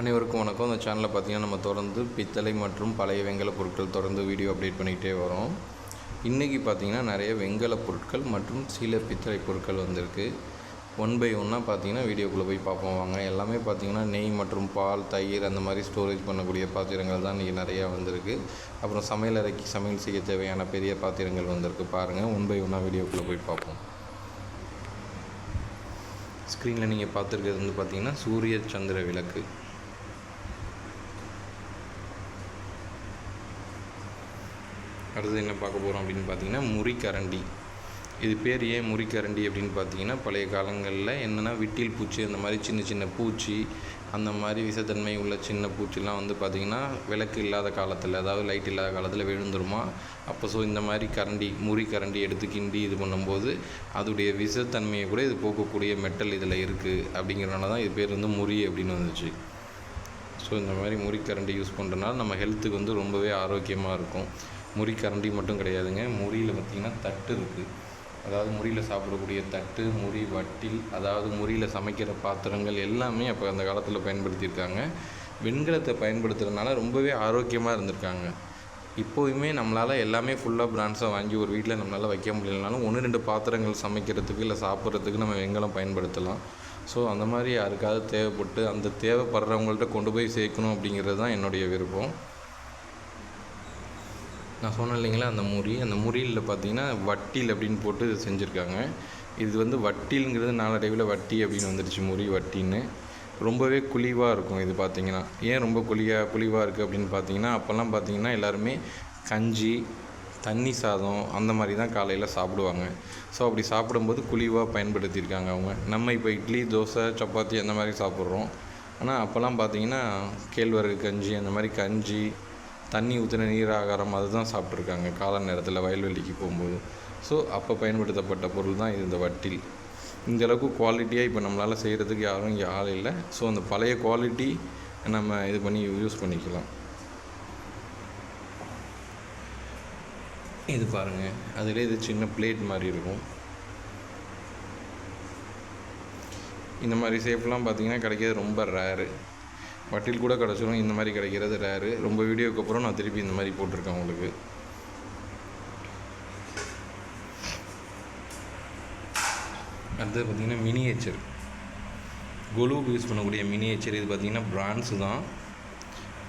அனைவருக்கும் வணக்கம். இந்த சேனலில் பார்த்தீங்கன்னா நம்ம தொடர்ந்து பித்தளை மற்றும் பழைய வெங்கல பொருட்கள் தொடர்ந்து வீடியோ அப்டேட் பண்ணிக்கிட்டே வரோம். இன்றைக்கி பார்த்தீங்கன்னா நிறைய வெங்கல பொருட்கள் மற்றும் சில பித்தளை பொருட்கள் வந்திருக்கு. ஒன் பை ஒன்னாக பார்த்தீங்கன்னா வீடியோக்குள்ளே போய் பார்ப்போம். வாங்க எல்லாமே பார்த்தீங்கன்னா நெய் மற்றும் பால் தயிர் அந்த மாதிரி ஸ்டோரேஜ் பண்ணக்கூடிய பாத்திரங்கள் தான் இன்றைக்கி நிறையா வந்திருக்கு. அப்புறம் சமையல் அறைக்கு சமையல் செய்ய தேவையான பெரிய பாத்திரங்கள் வந்திருக்கு. பாருங்கள் ஒன் பை ஒன்னாக வீடியோக்குள்ளே போய் பார்ப்போம். ஸ்க்ரீனில் நீங்கள் பார்த்துருக்கிறது வந்து பார்த்திங்கன்னா சூரிய சந்திர விளக்கு. அடுத்தது என்ன பார்க்க போகிறோம் அப்படின்னு பார்த்தீங்கன்னா முறிக்கரண்டி இது பேர் ஏன் முறிக்கரண்டி அப்படின்னு பார்த்தீங்கன்னா பழைய காலங்களில் என்னென்னா விட்டில் பூச்சி அந்த மாதிரி சின்ன சின்ன பூச்சி அந்த மாதிரி விஷத்தன்மை உள்ள சின்ன பூச்சிலாம் வந்து பார்த்திங்கன்னா விளக்கு இல்லாத காலத்தில் அதாவது லைட் இல்லாத காலத்தில் விழுந்துருமா? அப்போ ஸோ இந்த மாதிரி கரண்டி முறி கரண்டி எடுத்து கிண்டி இது பண்ணும்போது அதோடைய விஷத்தன்மையை கூட இது போக்கக்கூடிய மெட்டல் இதில் இருக்குது அப்படிங்கிறனால தான் இது பேர் வந்து முறி அப்படின்னு வந்துச்சு. ஸோ இந்த மாதிரி முறிக்கரண்டி யூஸ் பண்ணுறதுனால நம்ம ஹெல்த்துக்கு வந்து ரொம்பவே ஆரோக்கியமாக இருக்கும். முறிக்கரண்டி மட்டும் கிடையாதுங்க. முறியில் பார்த்திங்கன்னா தட்டு இருக்குது அதாவது முறியில் சாப்பிடக்கூடிய தட்டு முறி வட்டில் அதாவது முறியில் சமைக்கிற பாத்திரங்கள் எல்லாமே அப்போ அந்த காலத்தில் பயன்படுத்தியிருக்காங்க. வெண்கலத்தை பயன்படுத்துகிறதுனால ரொம்பவே ஆரோக்கியமாக இருந்திருக்காங்க. இப்போயுமே நம்மளால் எல்லாமே ஃபுல்லாக பிராண்ட்ஸாக வாங்கி ஒரு வீட்டில் நம்மளால் வைக்க முடியலனாலும் ஒன்று ரெண்டு பாத்திரங்கள் சமைக்கிறதுக்கு இல்லை சாப்பிட்றதுக்கு நம்ம வெண்கலம் பயன்படுத்தலாம். ஸோ அந்த மாதிரி யாருக்காவது தேவைப்பட்டு அந்த தேவைப்படுறவங்கள்ட்ட கொண்டு போய் சேர்க்கணும் அப்படிங்கிறது தான் என்னுடைய விருப்பம். நான் சொன்னேன் இல்லைங்களா அந்த முறி அந்த முறியில் பார்த்தீங்கன்னா வட்டில் அப்படின்னு போட்டு செஞ்சுருக்காங்க. இது வந்து வட்டிலுங்கிறது நாளடைவில் வட்டி அப்படின்னு வந்துடுச்சு முறி வட்டின்னு. ரொம்பவே குழிவாக இருக்கும் இது பார்த்தீங்கன்னா. ஏன் ரொம்ப குழியாக குழிவாக இருக்குது அப்படின்னு பார்த்தீங்கன்னா அப்போல்லாம் பார்த்தீங்கன்னா எல்லாருமே கஞ்சி தண்ணி சாதம் அந்த மாதிரி தான் காலையில் சாப்பிடுவாங்க. ஸோ அப்படி சாப்பிடும்போது குழிவாக பயன்படுத்தியிருக்காங்க அவங்க. நம்ம இப்போ இட்லி தோசை சப்பாத்தி அந்த மாதிரி சாப்பிட்றோம். ஆனால் அப்போல்லாம் பார்த்தீங்கன்னா கேழ்வரகு கஞ்சி அந்த மாதிரி கஞ்சி தண்ணி ஊற்றின நீர் ஆகாரம் அதுதான் சாப்பிட்ருக்காங்க கால நேரத்தில் வயல்வெளிக்கு போகும்போது. ஸோ அப்போ பயன்படுத்தப்பட்ட பொருள் தான் இது இந்த வட்டில். இந்த அளவுக்கு குவாலிட்டியாக இப்போ நம்மளால் செய்கிறதுக்கு யாரும் இங்கே ஆள் இல்லை. ஸோ அந்த பழைய குவாலிட்டி நம்ம இது பண்ணி யூஸ் பண்ணிக்கலாம். இது பாருங்கள் அதிலே இது சின்ன பிளேட் மாதிரி இருக்கும். இந்த மாதிரி சேஃப்லாம் பார்த்திங்கன்னா கிடைக்கிறது ரொம்ப ரேரு வட்டில் கூட கிடச்சிரும். இந்த மாதிரி கிடைக்கிறது ரேரு ரொம்ப வீடியோக்கு அப்புறம் நான் திருப்பி இந்த மாதிரி போட்டிருக்கேன் உங்களுக்கு. அடுத்தது பார்த்திங்கன்னா மினியேச்சர் கொலுவுக்கு யூஸ் பண்ணக்கூடிய மினியேச்சர் இது பார்த்திங்கன்னா பிரான்ஸு தான்.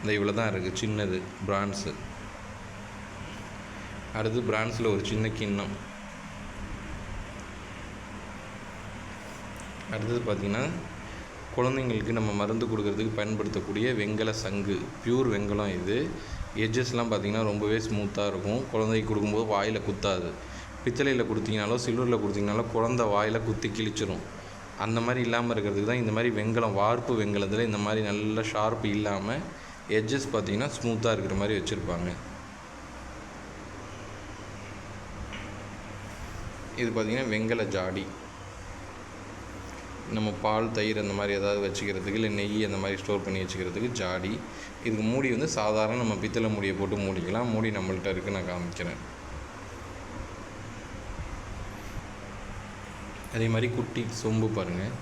இந்த இவ்வளோ தான் இருக்குது சின்னது பிரான்ஸு அடுத்து பிரான்ஸில் ஒரு சின்ன கிண்ணம். அடுத்தது பார்த்திங்கன்னா குழந்தைங்களுக்கு நம்ம மருந்து கொடுக்கறதுக்கு பயன்படுத்தக்கூடிய வெங்கல சங்கு. பியூர் வெங்கலம் இது. எட்ஜஸ்லாம் பார்த்திங்கன்னா ரொம்பவே ஸ்மூத்தாக இருக்கும். குழந்தைக்கு கொடுக்கும்போது வாயில் குத்தாது. பித்தளையில் கொடுத்தீங்கனாலோ சில்வரில் கொடுத்தீங்கனாலோ குழந்த வாயில் குத்தி கிழிச்சிரும். அந்த மாதிரி இல்லாமல் இருக்கிறதுக்கு தான் இந்த மாதிரி வெங்கலம் வார்ப்பு வெங்கலத்தில் இந்த மாதிரி நல்ல ஷார்ப் இல்லாமல் எட்ஜஸ் பார்த்திங்கன்னா ஸ்மூத்தாக இருக்கிற மாதிரி வச்சுருப்பாங்க. இது பார்த்திங்கன்னா வெங்கல ஜாடி. நம்ம பால் தயிர் அந்த மாதிரி ஏதாவது வச்சுக்கிறதுக்கு இல்லை நெய் அந்த மாதிரி ஸ்டோர் பண்ணி வச்சுக்கிறதுக்கு ஜாடி. இதுக்கு மூடி வந்து சாதாரண நம்ம பித்தளை மூடியை போட்டு மூடிக்கலாம். மூடி நம்மள்ட்ட இருக்குது நான் காமிக்கிறேன். அதே மாதிரி குட்டி சொம்பு பாருங்கள்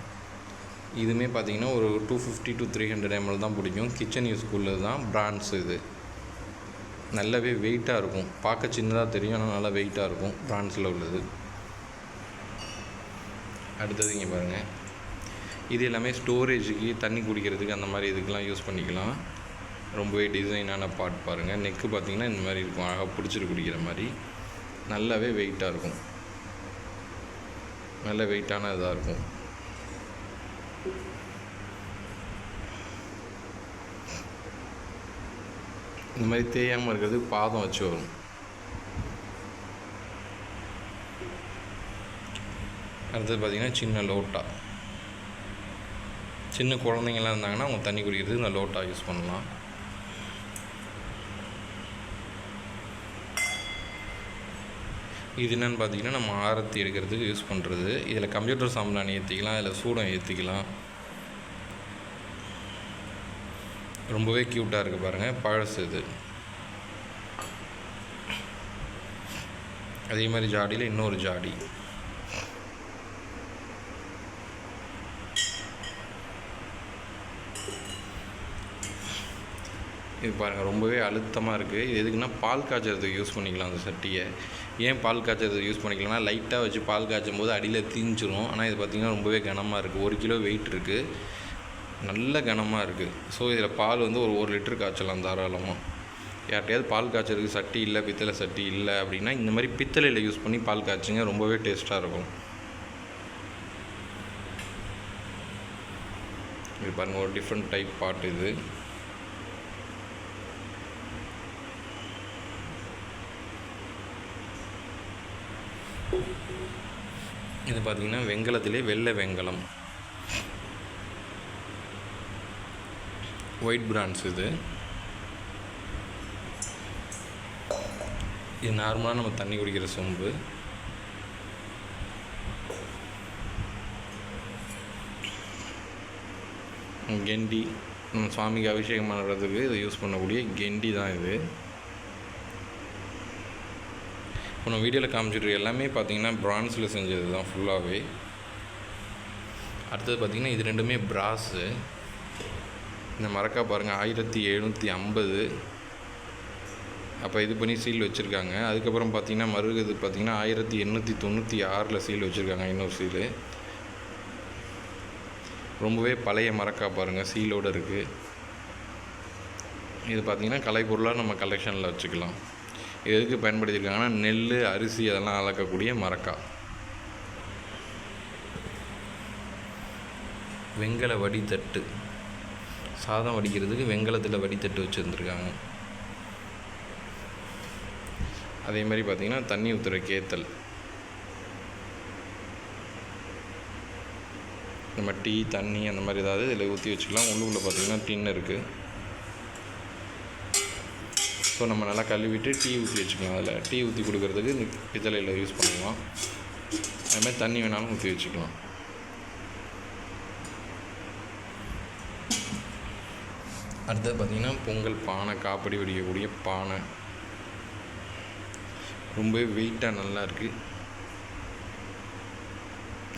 இதுவுமே பார்த்தீங்கன்னா ஒரு two fifty to three hundred M L தான் பிடிக்கும். கிச்சன் யூஸ்க்குள்ளது தான் பிராண்ட்ஸ் இது. நல்லாவே வெயிட்டாக இருக்கும். பார்க்க சின்னதாக தெரியும் ஆனால் நல்லா வெயிட்டாக இருக்கும். பிராண்ட்ஸில் உள்ளது. அடுத்தது இங்கே பாருங்கள் இது எல்லாமே ஸ்டோரேஜுக்கு தண்ணி குடிக்கிறதுக்கு அந்த மாதிரி இதுக்கெலாம் யூஸ் பண்ணிக்கலாம். ரொம்பவே டிசைனான பார்ட் பாருங்கள் நெக்கு பார்த்திங்கன்னா இந்த மாதிரி இருக்கும். அழகாக பிடிச்சிட்டு குடிக்கிற மாதிரி. நல்லாவே வெயிட்டாக இருக்கும். நல்ல வெயிட்டான இதாக இருக்கும். இந்த மாதிரி தேயாமல் இருக்கிறதுக்கு பாதம் வச்சு வரும். அடுத்தது பார்த்திங்கன்னா சின்ன லோட்டா. சின்ன குழந்தைங்களாம் இருந்தாங்கன்னா அவங்க தண்ணி குடிக்கிறதுக்கு இந்த லோட்டாக யூஸ் பண்ணலாம். இது என்னென்னு பார்த்தீங்கன்னா நம்ம ஆரத்தி எடுக்கிறதுக்கு யூஸ் பண்ணுறது இதில் கம்ப்யூட்டர் சாம்பிராணி ஏற்றிக்கலாம் இதில் சூடம் ஏற்றிக்கலாம் ரொம்பவே க்யூட்டாக இருக்குது பாருங்கள் பழசு இது. அதே மாதிரி ஜாடியில் இன்னொரு ஜாடி. இது பாருங்கள் ரொம்பவே அழுத்தமாக இருக்குது இது எதுக்குன்னா பால் காய்ச்சறதுக்கு யூஸ் பண்ணிக்கலாம் அந்த சட்டியை. ஏன் பால் காய்ச்சறதுக்கு யூஸ் பண்ணிக்கலாம்னா லைட்டாக வச்சு பால் காய்ச்சும் போது அடியில் தீஞ்சிரும். ஆனால் இது பார்த்திங்கன்னா ரொம்பவே கனமாக இருக்குது ஒரு கிலோ வெயிட் இருக்குது நல்ல கனமாக இருக்குது ஸோ இதில் பால் வந்து ஒரு ஒரு லிட்டர் காய்ச்சலாம் தாராளமாக யார்கிட்டையாவது பால் காய்ச்சறதுக்கு சட்டி இல்லை பித்தளை சட்டி இல்லை அப்படின்னா இந்த மாதிரி பித்தளையில் யூஸ் பண்ணி பால் காய்ச்சுங்க. ரொம்பவே டேஸ்ட்டாக இருக்கும். இது பாருங்கள் ஒரு டிஃப்ரெண்ட் டைப் பாட்டு இது. பார்த்திங்கன்னா வெங்கலத்திலே வெள்ளை வெங்கலம். ஒயிட் பிராண்ட்ஸ் இது. இது நார்மலாக நம்ம தண்ணி குடிக்கிற சொம்பு. கெண்டி. நம்ம சுவாமிக்கு அபிஷேகம் பண்ணுறதுக்கு இதை யூஸ் பண்ணக்கூடிய கெண்டி தான் இது. இப்போ நம்ம வீடியோவில் காமிச்சிட்டு எல்லாமே பார்த்தீங்கன்னா பிரான்ஸில் செஞ்சது தான் ஃபுல்லாகவே அடுத்தது பார்த்திங்கன்னா இது ரெண்டுமே பிராஸு இந்த மறக்கா பாருங்கள் ஆயிரத்தி எழுநூற்றி ஐம்பது. அப்போ இது பண்ணி சீல் வச்சுருக்காங்க. அதுக்கப்புறம் பார்த்திங்கன்னா மருகுது பார்த்திங்கன்னா ஆயிரத்தி எண்ணூற்றி தொண்ணூற்றி ஆறில் சீல் வச்சுருக்காங்க இன்னொரு சீலு ரொம்பவே பழைய மரக்கா பாருங்கள் சீலோடு இருக்குது இது பார்த்திங்கன்னா கலைப்பொருளாக நம்ம கலெக்ஷனில் வச்சுக்கலாம். இது எதுக்கு பயன்படுத்தியிருக்காங்கன்னா நெல் அரிசி அதெல்லாம் அளக்கக்கூடிய மரக்கா. வெங்கல வடித்தட்டு சாதம் வடிக்கிறதுக்கு வெங்கலத்தில் வடித்தட்டு வச்சுருந்துருக்காங்க. அதே மாதிரி பார்த்திங்கன்னா தண்ணி ஊற்றுற கேத்தல். நம்ம டீ தண்ணி அந்த மாதிரி ஏதாவது இதில் ஊற்றி வச்சுக்கலாம். உள்ளுக்குள்ளே பார்த்திங்கன்னா டின் இருக்குது ஸோ நம்ம நல்லா கழுவிட்டு டீ ஊற்றி வச்சுக்கலாம் அதில். டீ ஊற்றி கொடுக்கறதுக்கு இந்த பித்தளையில் யூஸ் பண்ணலாம் அதுமாதிரி தண்ணி வேணாலும் ஊற்றி வச்சுக்கலாம். அடுத்தது பார்த்திங்கன்னா பொங்கல் பானை காப்படி வடிக்கக்கூடிய பானை. ரொம்பவே வெயிட்டாக நல்லா இருக்குது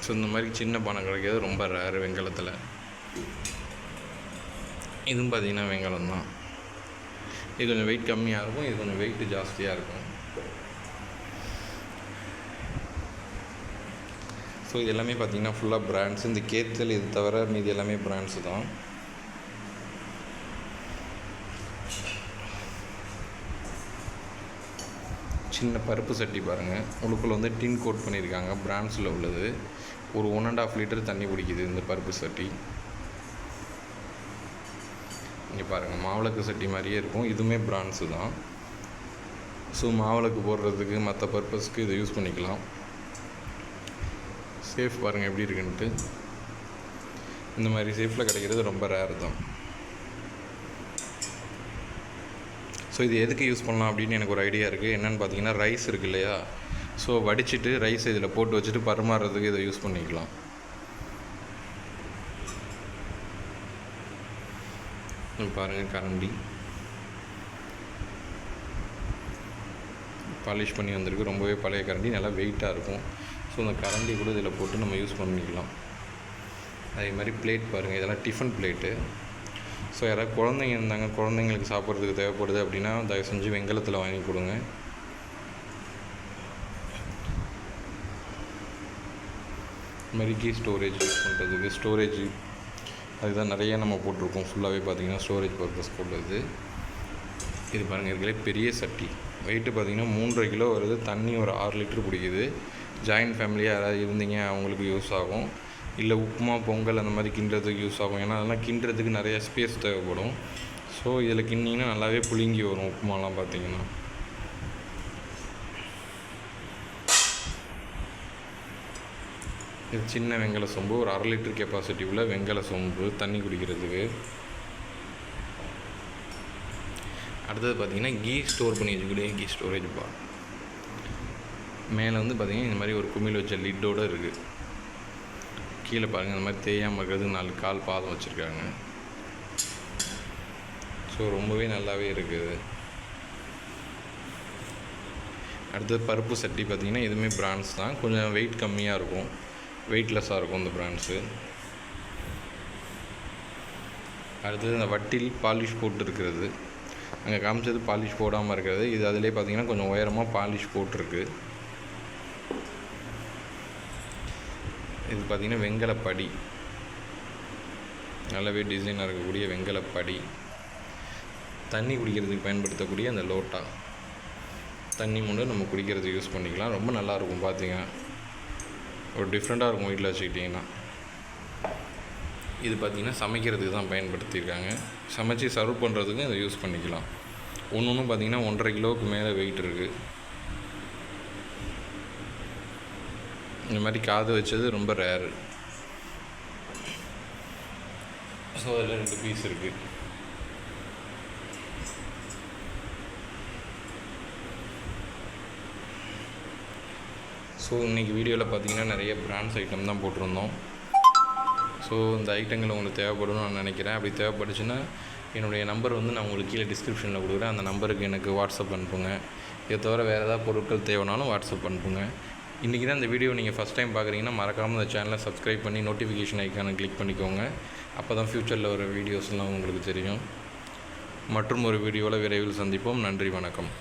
ஸோ இந்த மாதிரி சின்ன பானை கிடைக்கிறது ரொம்ப ரேரு வெங்கலத்தில். இதுவும் பார்த்திங்கன்னா வெங்கலம் தான். இது கொஞ்சம் வெயிட் கம்மியாக இருக்கும் இது கொஞ்சம் வெயிட்டு ஜாஸ்தியாக இருக்கும். ஸோ இது எல்லாமே பார்த்திங்கன்னா ஃபுல்லாக பிராண்ட்ஸ் இந்த கேத்தல் இது தவிர மீதி எல்லாமே பிராண்ட்ஸு தான். சின்ன பருப்பு சட்டி பாருங்கள் உள்ளுக்குள்ளே வந்து டின் கோட் பண்ணியிருக்காங்க பிராண்ட்ஸில் உள்ளது. ஒரு ஒன் அண்ட் ஆஃப் லிட்டர் தண்ணி பிடிக்குது இந்த பருப்பு சட்டி. இங்கே பாருங்கள் மாவிளக்கு சட்டி மாதிரியே இருக்கும். இதுவுமே பிரான்ஸு தான். ஸோ மாவிளக்கு போடுறதுக்கு மற்ற பர்பஸ்க்கு இதை யூஸ் பண்ணிக்கலாம். சேஃப் பாருங்கள் எப்படி இருக்குன்ட்டு. இந்த மாதிரி சேஃபில் கிடைக்கிறது ரொம்ப ரேர் தான். ஸோ இது எதுக்கு யூஸ் பண்ணலாம் அப்படின்னு எனக்கு ஒரு ஐடியா இருக்குது என்னென்னு பார்த்தீங்கன்னா ரைஸ் இருக்குது இல்லையா? ஸோ வடிச்சிட்டு ரைஸ் இதில் போட்டு வச்சுட்டு பரிமாறுறதுக்கு இதை யூஸ் பண்ணிக்கலாம். பாருங்கள் கரண்டி. பாலிஷ் பண்ணி வந்திருக்கு. ரொம்பவே பழைய கரண்டி நல்லா வெயிட்டாக இருக்கும். ஸோ அந்த கரண்டி கூட இதில் போட்டு நம்ம யூஸ் பண்ணிக்கலாம். அதே மாதிரி பிளேட் பாருங்கள் இதெல்லாம் டிஃபன் பிளேட்டு ஸோ யாராவது குழந்தைங்க இருந்தாங்க குழந்தைங்களுக்கு சாப்பிட்றதுக்கு தேவைப்படுது அப்படின்னா தயவு செஞ்சு வெங்கலத்தில் வாங்கி கொடுங்க. இது மாதிரி கீ ஸ்டோரேஜ் யூஸ் பண்ணுறதுக்கு ஸ்டோரேஜ் அதுதான் நிறைய நம்ம போட்டிருக்கோம். ஃபுல்லாகவே பார்த்தீங்கன்னா ஸ்டோரேஜ் பர்பஸ் போடுறது இது பாருங்கள் இதுலேயே பெரிய சட்டி. வெயிட்டு பார்த்தீங்கன்னா மூன்றரை கிலோ வருது. தண்ணி ஒரு ஆறு லிட்டர் பிடிக்குது ஜாயின்ட் ஃபேமிலியாக யாராவது இருந்தீங்க அவங்களுக்கு யூஸ் ஆகும். இல்லை உப்புமா பொங்கல் அந்த மாதிரி கிண்டுறதுக்கு யூஸ் ஆகும். ஏன்னா அதெல்லாம் கிண்டுறதுக்கு நிறைய ஸ்பேஸ் தேவைப்படும். ஸோ இதில் கிண்டிங்கன்னா நல்லாவே புழுங்கி வரும் உப்புமாலாம் பார்த்தீங்கன்னா. இது சின்ன வெங்கல சொம்பு ஒரு அரை லிட்டர் கெப்பாசிட்டி உள்ள வெங்கல சொம்பு தண்ணி குடிக்கிறதுக்கு. அடுத்தது பார்த்திங்கன்னா கீ ஸ்டோர் பண்ணி வச்சுக்கூடிய கீ ஸ்டோரேஜ் பார். மேலே வந்து பார்த்திங்கன்னா இந்த மாதிரி ஒரு குமிழ் வச்ச லிட்டோடு இருக்குது கீழே பாருங்கள் இந்த மாதிரி தேயாமல் இருக்கிறது நாலு கால் பாதம் வச்சுருக்காங்க. ஸோ ரொம்பவே நல்லாவே இருக்குது அடுத்தது பருப்பு சட்டி பார்த்திங்கன்னா இதுவுமே பிராண்ட்ஸ் தான். கொஞ்சம் வெயிட் கம்மியாக இருக்கும். வெயிட்லெஸ்ஸாக இருக்கும் இந்த பிராண்ட்ஸு அடுத்தது இந்த வட்டில் பாலிஷ் போட்டு இருக்கிறது. அங்கே காமிச்சது பாலிஷ் போடாமல் இருக்கிறது. இது அதிலே பார்த்தீங்கன்னா கொஞ்சம் உயரமாக பாலிஷ் போட்டிருக்கு இது பார்த்தீங்கன்னா வெங்கலப்படி. நல்லாவே டிசைனாக இருக்கக்கூடிய வெங்கலப்படி. தண்ணி குடிக்கிறதுக்கு பயன்படுத்தக்கூடிய அந்த லோட்டா தண்ணி மட்டும் நம்ம குடிக்கிறதுக்கு யூஸ் பண்ணிக்கலாம். ரொம்ப நல்லாயிருக்கும் பார்த்தீங்கன்னா ஒரு டிஃப்ரெண்ட்டாக இருக்கும் வீட்டில் வச்சுக்கிட்டிங்கன்னா. இது பார்த்திங்கன்னா சமைக்கிறதுக்கு தான் பயன்படுத்தியிருக்காங்க. சமைச்சு சர்வ் பண்ணுறதுக்கும் இதை யூஸ் பண்ணிக்கலாம். ஒன்று ஒன்று பார்த்திங்கன்னா ஒன்றரை கிலோவுக்கு மேலே வெயிட் இருக்குது இந்த மாதிரி காது வச்சது ரொம்ப ரேரு ஸோ அதில் ரெண்டு பீஸ் இருக்குது ஸோ இன்றைக்கி வீடியோவில் பார்த்தீங்கன்னா நிறைய பிராண்ட்ஸ் ஐட்டம் தான் போட்டிருந்தோம். ஸோ இந்த ஐட்டங்கள் உங்களுக்கு தேவைப்படும்னு நான் நினைக்கிறேன். அப்படி தேவைப்பட்டுச்சுன்னா என்னுடைய நம்பர் வந்து நான் உங்களுக்கு கீழே டிஸ்கிரிப்ஷனில் கொடுக்குறேன். அந்த நம்பருக்கு எனக்கு வாட்ஸ்அப் அனுப்புங்க. இதை தவிர வேறு ஏதாவது பொருட்கள் தேவைனாலும் வாட்ஸ்அப் அனுப்புங்க. இன்றைக்கி தான் இந்த வீடியோ நீங்கள் ஃபஸ்ட் டைம் பார்க்குறீங்கன்னா மறக்காமல் இந்த சேனலை சப்ஸ்கிரைப் பண்ணி நோட்டிஃபிகேஷன் ஐக்கானை கிளிக் பண்ணிக்கோங்க. அப்போ தான் ஃப்யூச்சரில் வர வீடியோஸ்லாம் உங்களுக்கு தெரியும். மற்றும் ஒரு வீடியோவில் விரைவில் சந்திப்போம். நன்றி வணக்கம்.